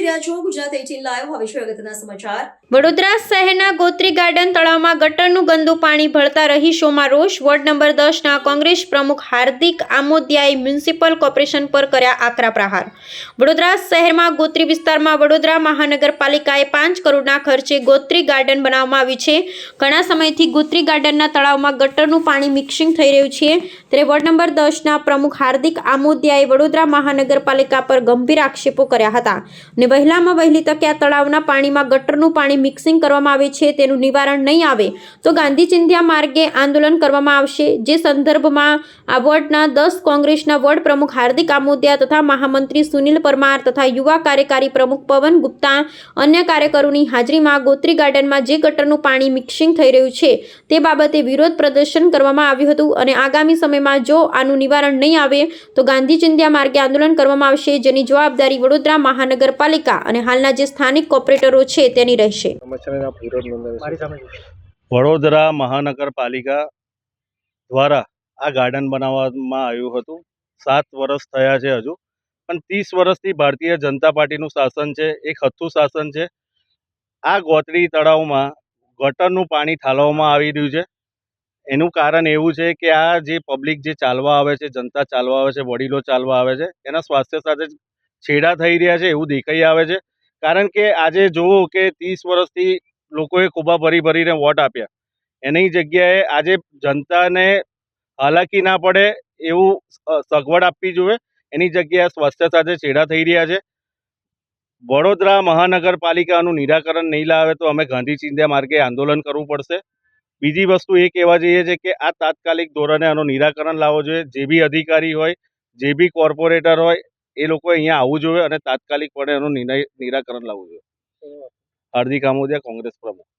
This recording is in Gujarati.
જોઈ વડોદરા શહેરના ગોત્રી ગાર્ડન તળાવમાં ગટરનું ગંદુ પાણી ભળતા રહીશોમાં રોષ. વોર્ડ નંબર દસના કોંગ્રેસ પ્રમુખ હાર્દિક આમોદિયાએ મ્યુનિસિપલ કોર્પોરેશન પર કર્યા આકરા પ્રહાર. વડોદરા શહેરમાં ગોત્રી વિસ્તારમાં વડોદરા મહાનગરપાલિકાએ પાંચ કરોડના ખર્ચે ગોત્રી ગાર્ડન બનાવવામાં આવ્યું છે. ઘણા સમયથી ગોત્રી ગાર્ડનના તળાવમાં ગટરનું પાણી મિક્સિંગ થઈ રહ્યું છે. ત્યારે વોર્ડ નંબર દસના પ્રમુખ હાર્દિક આમોદિયાએ વડોદરા મહાનગરપાલિકા પર ગંભીર આક્ષેપો કર્યા હતા અને વહેલામાં વહેલી તકે આ તળાવના પાણીમાં ગટરનું પાણી મિક્સિંગ કરવામાં આવે છે, તેનું નિવારણ નહીં આવે, તો ગાંધી ચિંધ્યા માર્ગે આંદોલન કરવામાં આવશે. જે સંદર્ભમાં આ વોર્ડના દસ કોંગ્રેસના વોર્ડ પ્રમુખ હાર્દિક આમોદિયા તથા મહામંત્રી સુનિલ પરમાર તથા યુવા કાર્યકારી પ્રમુખ પવન ગુપ્તા, અન્ય કાર્યકરોની હાજરીમાં ગોત્રી ગાર્ડનમાં જે ગટરનું પાણી મિક્સિંગ થઈ રહ્યું છે, તે બાબતે વિરોધ પ્રદર્શન કરવામાં આવ્યું હતું અને આગામી સમયમાં જો આનું નિવારણ નહીં આવે, તો ગાંધી ચિંધ્યા માર્ગે આંદોલન કરવામાં આવશે. જેની જવાબદારી વડોદરા મહાનગરપાલિકા અને હાલના જે સ્થાનિક કોર્પોરેટરો છે તેની રહેશે. વડોદરા મહાનગરપાલિકા દ્વારા આ ગાર્ડન બનાવવામાં આવ્યું હતું. સાત વર્ષ થયા છે હજુ. પણ ત્રીસ વર્ષથી ભારતીય જનતા પાર્ટીનું શાસન છે એક હથ્થું શાસન છે. આ ગોત્રી તળાવમાં ગટરનું પાણી ઠાલવવામાં આવી રહ્યું છે. એનું કારણ એવું છે કે આ જે પબ્લિક જે ચાલવા આવે છે જનતા ચાલવા આવે છે વડીલો ચાલવા આવે છે એના સ્વાસ્થ્ય સાથે છેડા થઈ રહ્યા છે એવું દેખાઈ આવે છે. કારણ કે આજે જુઓ કે ત્રીસ વર્ષથી લોકોએ ખૂબા ભરી ભરીને વોટ આપ્યા. એની જગ્યાએ આજે જનતાને હાલાકી ના પડે એવું સગવડ આપવી જોઈએ. એની જગ્યાએ સ્વાસ્થ્ય સાથે છેડા થઈ રહ્યા છે. વડોદરા મહાનગરપાલિકાનું નિરાકરણ નહીં લાવે તો અમે ગાંધી ચિંધ્યા માર્ગે આંદોલન કરવું પડશે. બીજી વસ્તુ એ કહેવા જઈએ છે કે આ તાત્કાલિક ધોરણે આનું નિરાકરણ લાવવો જોઈએ. જે બી અધિકારી હોય, જે બી કોર્પોરેટર હોય એ લોકો અહીંયા આવવું જોઈએ અને તાત્કાલિકપણે એનું નિર્ણય નિરાકરણ લાવવું જોઈએ. હાર્દિક આમોદિયા કોંગ્રેસ પ્રમુખ.